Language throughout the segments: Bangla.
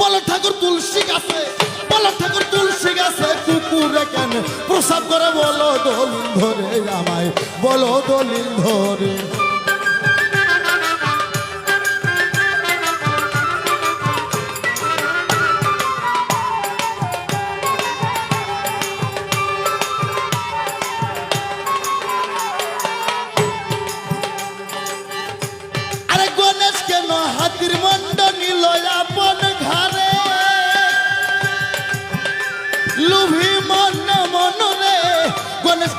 বলো ঠাকুর তুলসী গাছে, বলো ঠাকুর তুলসী গাছে কুকুরে কেন প্রসাব করে বলো দলিল ধরে আমায়, বলো দলিল ধরে।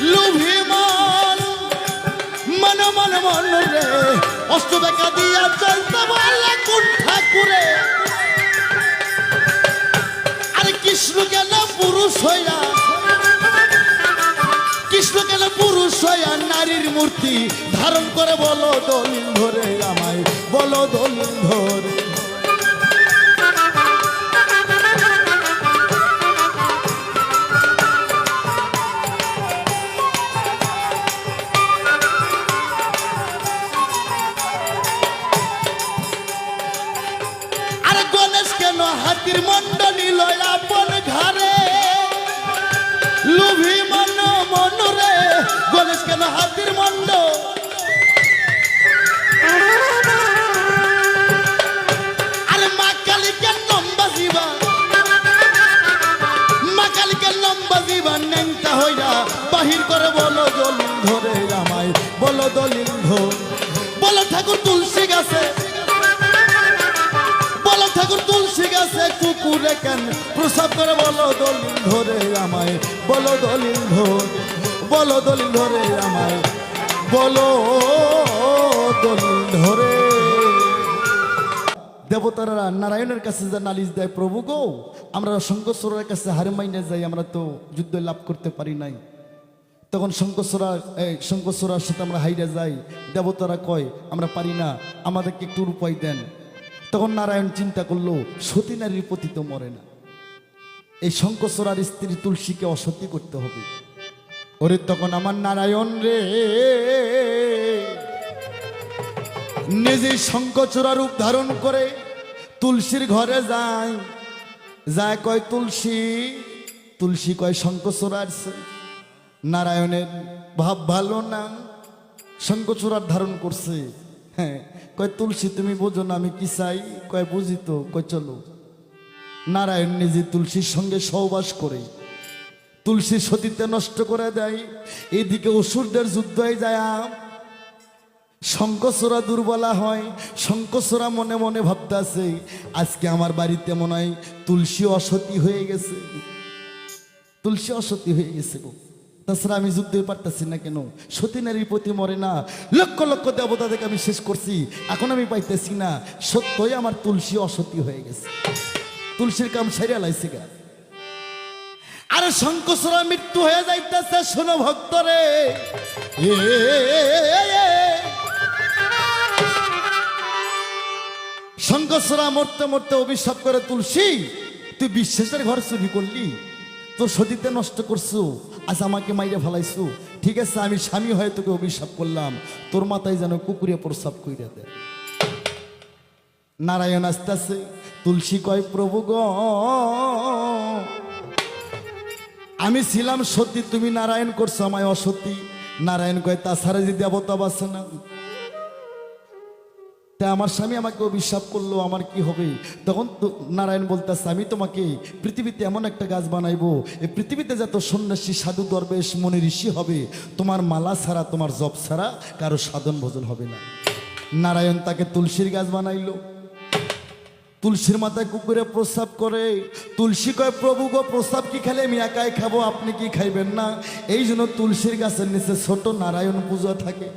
লুভি মন মন মন মন রে অস্ত বেকা দিয়া চলতে বলো কোন ঠাকুরে। আরে কৃষ্ণ কেন পুরুষ হইয়া? কৃষ্ণ কেন পুরুষ হইয়া? নারীর মূর্তি ধারণ করে বলো দলিল ধরে। বাহির করে বলো দলিল ধরে আমায় বলো দলিল ধর। বলো ঠাকুর তুলসী গাছে, বলো ঠাকুর তুলসী গাছে কুকুরে কেন? প্রসাব করে বলো দলিল ধরে আমায় বলো দলিল ধর, বলো দলিল ধরে আমায় বলো দলিল ধরে। দেবতারা নারায়ণের কাছে যা নালিশ দেয়, প্রভু গো, আমরা শঙ্কশ্বরের কাছে হারে মাইনে যাই, আমরা তো যুদ্ধ লাভ করতে পারি নাই। তখন শঙ্কসরা শঙ্কসরার সাথে আমরা হাইরে যাই। দেবতারা কয়, আমরা পারি না, আমাদেরকে একটু উপায় দেন। তখন নারায়ণ চিন্তা করল, সতী নারীর প্রতি তো মরে না। এই শঙ্কসরার স্ত্রী তুলসীকে অসতী করতে হবে। ওরে তখন আমার নারায়ণ রে নিজে শঙ্কচূড়া রূপ ধারণ করে তুলসীর ঘরে যায়। যায় কয় তুলসী তুলসী কয় শঙ্কচূড়া আসছে নারায়ণের ভাব ভালো না? শঙ্কচূড়ার ধারণ করছে। হ্যাঁ কয় তুলসী, তুমি বোঝো না আমি কি চাই? কয় বুঝি তো, কয় চলো। নারায়ণ নিজে তুলসীর সঙ্গে সহবাস করে। তুলসীর সতীতে নষ্ট করে দেয়। এদিকে অসুরদের যুদ্ধ হয়ে যায় শঙ্কসরা দুর্বলা হয় শঙ্কসরা মনে মনে ভাবতে আছে, আজকে আমার বাড়িতে মনে হয় তুলসী অসতী হয়ে গেছে। তুলসী অসতী হয়ে গেছে গো। তাছাড়া আমি যুদ্ধে পারতেছি না কেন? সতী নারীর প্রতি মরে না। লক্ষ লক্ষ দেবতা থেকে আমি শেষ করছি। এখন আমি পাইতেছি না। সত্যই আমার তুলসী অসতী হয়ে গেছে। তুলসীর কাম সাইরা লাইছে গা। আরে শঙ্কসরা মৃত্যু হয়ে যাইতেছে, শোনো ভক্তরে। শঙ্কসরা মরতে মরতে অভিশাপ করে তুলসী, তুই বিশ্বাসের ঘর চুরি করলি? তোর সতীতে নষ্ট করছ, আজ আমাকে মাইরে ফেলাইছো। ঠিক আছে, আমি স্বামী হয়ে তোকে অভিশাপ করলাম। তোর মাথায় যেন কুকুরে প্রসাব কইরা দে নারায়ণ আস্তে আস্তে তুলসী কয়, প্রভু গ, আমি ছিলাম সতী, তুমি নারায়ণ করছ আমায় অসতী। নারায়ণ কয়, তাছাড়া যে দেবতা বাসে না। তাই আমার স্বামী আমাকে অভিশাপ করল, আমার কি হবে? তখন তো নারায়ণ বলতেছে, আমি তোমাকে পৃথিবীতে এমন একটা গাছ বানাইবো, এই পৃথিবীতে যত সন্ন্যাসী, সাধু, দরবেশ, মনে, ঋষি হবে, তোমার মালা ছাড়া, তোমার জপ ছাড়া কারও সাধন ভোজন হবে না। নারায়ণ তাকে তুলসীর গাছ বানাইলো। তুলসীর মাথায় কুকুরে প্রস্রাব করে। তুলসী কয়, প্রভু গো, প্রস্রাব কি খেলে? আমি একাই খাব, আপনি কি খাইবেন না? এই জন্য তুলসীর গাছের নিচে ছোট নারায়ণ পূজা থাকে।